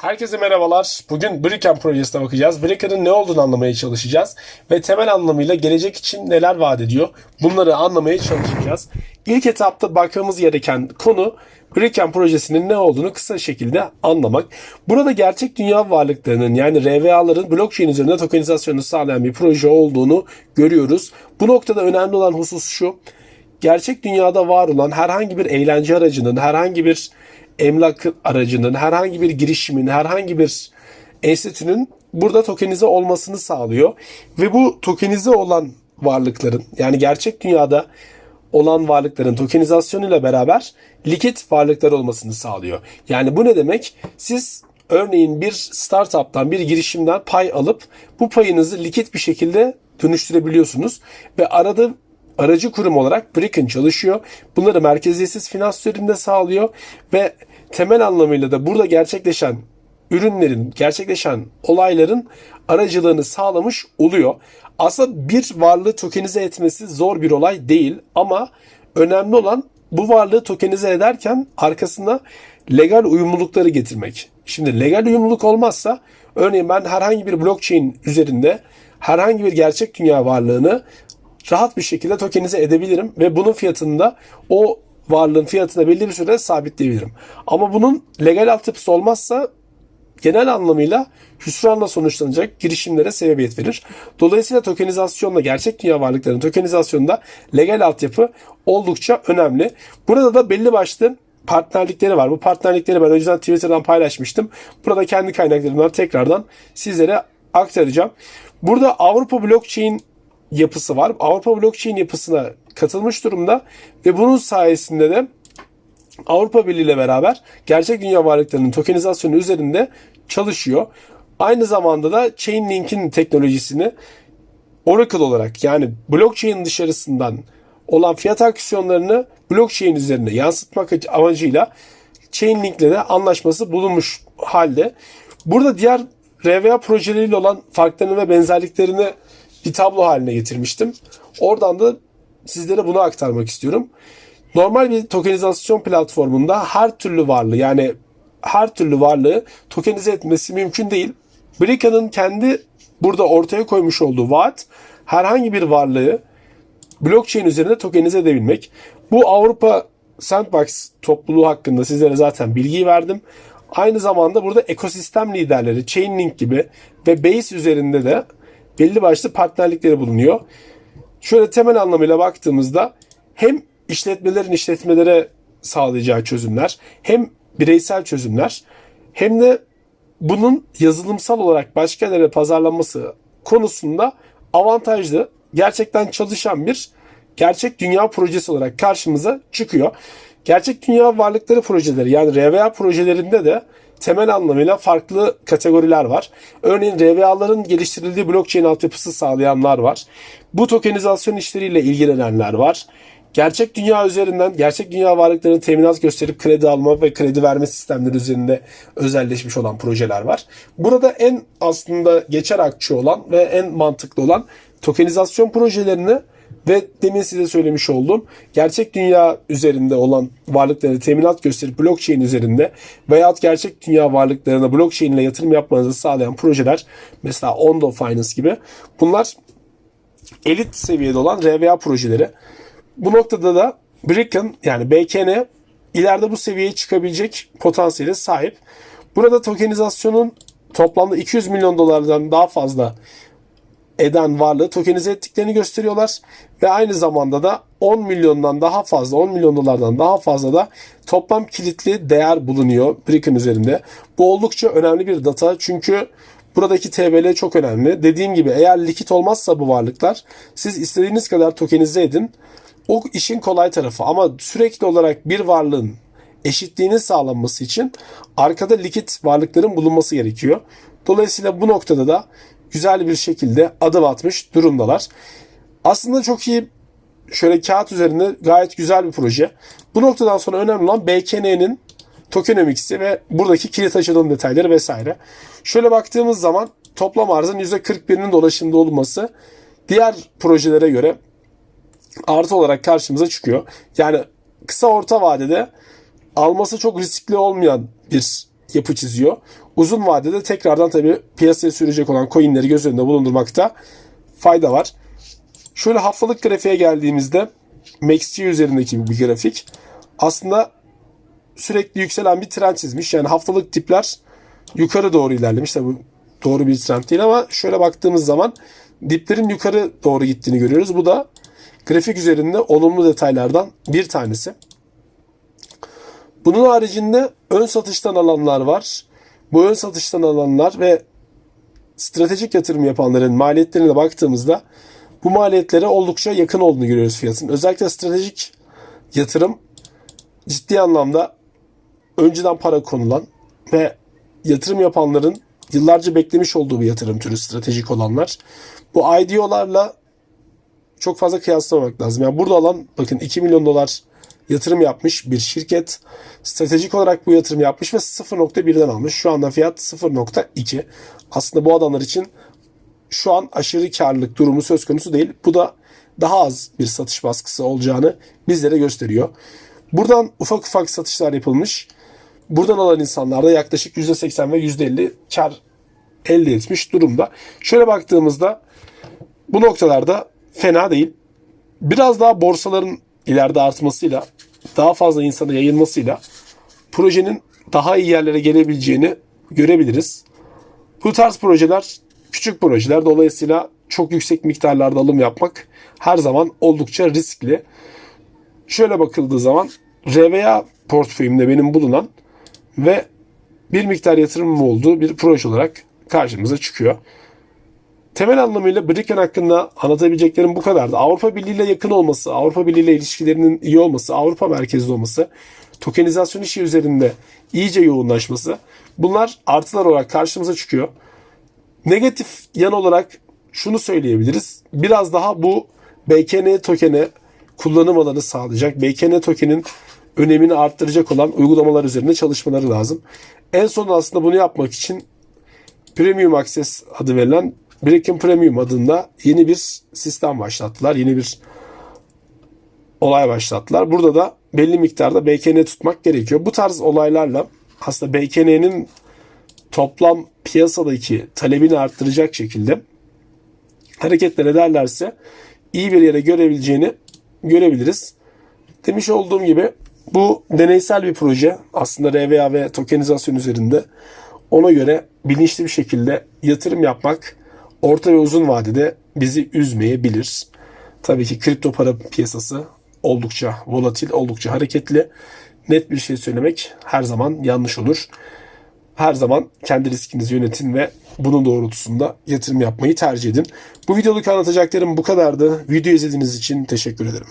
Herkese merhabalar. Bugün Bricken projesine bakacağız. Bricken'ın ne olduğunu anlamaya çalışacağız. Ve temel anlamıyla gelecek için neler vaat ediyor bunları anlamaya çalışacağız. İlk etapta bakmamız gereken konu Bricken projesinin ne olduğunu kısa şekilde anlamak. Burada gerçek dünya varlıklarının yani RVA'ların blockchain üzerinde tokenizasyonu sağlayan bir proje olduğunu görüyoruz. Bu noktada önemli olan husus şu. Gerçek dünyada var olan herhangi bir eğlence aracının, herhangi bir emlak aracının, herhangi bir girişimin, herhangi bir enstitünün burada tokenize olmasını sağlıyor. Ve bu tokenize olan varlıkların yani gerçek dünyada olan varlıkların tokenizasyonuyla beraber likit varlıklar olmasını sağlıyor. Yani bu ne demek? Siz örneğin bir startup'tan, bir girişimden pay alıp bu payınızı likit bir şekilde dönüştürebiliyorsunuz ve arada aracı kurum olarak Bricken çalışıyor. Bunları merkeziyetsiz finans sağlıyor ve temel anlamıyla da burada gerçekleşen ürünlerin, gerçekleşen olayların aracılığını sağlamış oluyor. Aslında bir varlığı tokenize etmesi zor bir olay değil ama önemli olan bu varlığı tokenize ederken arkasına legal uyumlulukları getirmek. Şimdi legal uyumluluk olmazsa örneğin ben herhangi bir blockchain üzerinde herhangi bir gerçek dünya varlığını rahat bir şekilde tokenize edebilirim ve bunun fiyatını da o varlığın fiyatına belli bir süre sabitleyebilirim. Ama bunun legal altyapısı olmazsa genel anlamıyla hüsranla sonuçlanacak girişimlere sebebiyet verir. Dolayısıyla tokenizasyonla gerçek dünya varlıklarının tokenizasyonunda legal altyapı oldukça önemli. Burada da belli başlı partnerlikleri var. Bu partnerlikleri ben önceden Twitter'dan paylaşmıştım. Burada kendi kaynaklarımdan tekrardan sizlere aktaracağım. Burada Avrupa Blockchain yapısı var. Avrupa Blockchain yapısına katılmış durumda ve bunun sayesinde de Avrupa Birliği ile beraber gerçek dünya varlıklarının tokenizasyonu üzerinde çalışıyor. Aynı zamanda da Chainlink'in teknolojisini Oracle olarak yani blockchain dışarısından olan fiyat aksiyonlarını blockchain üzerine yansıtmak amacıyla Chainlink ile de anlaşması bulunmuş halde. Burada diğer RVA projeleriyle olan farklarını ve benzerliklerini bir tablo haline getirmiştim. Oradan da sizlere bunu aktarmak istiyorum. Normal bir tokenizasyon platformunda her türlü varlığı yani her türlü varlığı tokenize etmesi mümkün değil. Brica'nın kendi burada ortaya koymuş olduğu vaat herhangi bir varlığı blockchain üzerinde tokenize edebilmek. Bu Avrupa Sandbox topluluğu hakkında sizlere zaten bilgiyi verdim. Aynı zamanda burada ekosistem liderleri Chainlink gibi ve Base üzerinde de belli başlı partnerlikleri bulunuyor. Şöyle temel anlamıyla baktığımızda hem işletmelerin işletmelere sağlayacağı çözümler hem bireysel çözümler hem de bunun yazılımsal olarak başka yerlere pazarlanması konusunda avantajlı, gerçekten çalışan bir gerçek dünya projesi olarak karşımıza çıkıyor. Gerçek dünya varlıkları projeleri yani RVA projelerinde de temel anlamıyla farklı kategoriler var. Örneğin RVA'ların geliştirildiği blockchain altyapısı sağlayanlar var. Bu tokenizasyon işleriyle ilgilenenler var. Gerçek dünya üzerinden gerçek dünya varlıklarını teminat gösterip kredi alma ve kredi verme sistemleri üzerinde özelleşmiş olan projeler var. Burada en aslında geçer akçe olan ve en mantıklı olan tokenizasyon projelerini ve demin size söylemiş olduğum gerçek dünya üzerinde olan varlıkları teminat gösterip blockchain üzerinde veyahut gerçek dünya varlıklarına blockchain ile yatırım yapmanızı sağlayan projeler mesela Ondo Finance gibi bunlar elit seviyede olan RVA projeleri. Bu noktada da Bricken yani BKN ileride bu seviyeye çıkabilecek potansiyele sahip. Burada tokenizasyonun toplamda 200 milyon dolardan daha fazla eden varlığı tokenize ettiklerini gösteriyorlar. Ve aynı zamanda da 10 milyondan daha fazla, 10 milyon dolardan daha fazla da toplam kilitli değer bulunuyor Bricken üzerinde. Bu oldukça önemli bir data çünkü buradaki TVL çok önemli. Dediğim gibi eğer likit olmazsa bu varlıklar siz istediğiniz kadar tokenize edin. O işin kolay tarafı ama sürekli olarak bir varlığın eşitliğinin sağlanması için arkada likit varlıkların bulunması gerekiyor. Dolayısıyla bu noktada da güzel bir şekilde adım atmış durumdalar. Aslında çok iyi şöyle kağıt üzerinde gayet güzel bir proje. Bu noktadan sonra önemli olan BKN'nin tokenomics'i ve buradaki kilit açılım detayları vesaire. Şöyle baktığımız zaman toplam arzın %41'inin dolaşımda olması diğer projelere göre artı olarak karşımıza çıkıyor. Yani kısa orta vadede alması çok riskli olmayan bir yapı çiziyor. Uzun vadede tekrardan tabii piyasaya sürecek olan coinleri göz önünde bulundurmakta fayda var. Şöyle haftalık grafiğe geldiğimizde MACD üzerindeki bir grafik. Aslında sürekli yükselen bir trend çizmiş. Yani haftalık tipler yukarı doğru ilerlemiş. Tabii doğru bir trend değil ama şöyle baktığımız zaman diplerin yukarı doğru gittiğini görüyoruz. Bu da grafik üzerinde olumlu detaylardan bir tanesi. Bunun haricinde ön satıştan alanlar var. Bu ön satıştan alanlar ve stratejik yatırım yapanların maliyetlerine baktığımızda bu maliyetlere oldukça yakın olduğunu görüyoruz fiyatın. Özellikle stratejik yatırım ciddi anlamda önceden para konulan ve yatırım yapanların yıllarca beklemiş olduğu bir yatırım türü stratejik olanlar. Bu IDO'larla çok fazla kıyaslamamak lazım. Yani burada alan bakın 2 milyon dolar yatırım yapmış bir şirket. Stratejik olarak bu yatırım yapmış ve 0.1'den almış. Şu anda fiyat 0.2. Aslında bu adamlar için şu an aşırı karlılık durumu söz konusu değil. Bu da daha az bir satış baskısı olacağını bizlere gösteriyor. Buradan ufak ufak satışlar yapılmış. Buradan alan insanlar da yaklaşık %80 ve %50 kar elde etmiş durumda. Şöyle baktığımızda bu noktalarda fena değil. Biraz daha borsaların ileride artmasıyla, daha fazla insana yayılmasıyla projenin daha iyi yerlere gelebileceğini görebiliriz. Bu tarz projeler küçük projeler dolayısıyla çok yüksek miktarlarda alım yapmak her zaman oldukça riskli. Şöyle bakıldığı zaman RVA portföyümde benim bulunan ve bir miktar yatırımım olduğu bir proje olarak karşımıza çıkıyor. Temel anlamıyla Bricken hakkında anlatabileceklerim bu kadardı. Avrupa Birliği ile yakın olması, Avrupa Birliği ile ilişkilerinin iyi olması, Avrupa merkezli olması, tokenizasyon işi üzerinde iyice yoğunlaşması bunlar artılar olarak karşımıza çıkıyor. Negatif yan olarak şunu söyleyebiliriz. Biraz daha bu BKN tokene kullanım alanı sağlayacak. BKN tokenin önemini arttıracak olan uygulamalar üzerinde çalışmaları lazım. En son aslında bunu yapmak için Premium Access adı verilen Bricken Premium adında yeni bir sistem başlattılar. Yeni bir olay başlattılar. Burada da belli miktarda BKN tutmak gerekiyor. Bu tarz olaylarla aslında BKN'nin toplam piyasadaki talebini arttıracak şekilde hareketler ederlerse iyi bir yere görebileceğini görebiliriz. Demiş olduğum gibi bu deneysel bir proje. Aslında RVA ve tokenizasyon üzerinde. Ona göre bilinçli bir şekilde yatırım yapmak orta ve uzun vadede bizi üzmeyebilir. Tabii ki kripto para piyasası oldukça volatil, oldukça hareketli. Net bir şey söylemek her zaman yanlış olur. Her zaman kendi riskinizi yönetin ve bunun doğrultusunda yatırım yapmayı tercih edin. Bu videoluk anlatacaklarım bu kadardı. Video izlediğiniz için teşekkür ederim.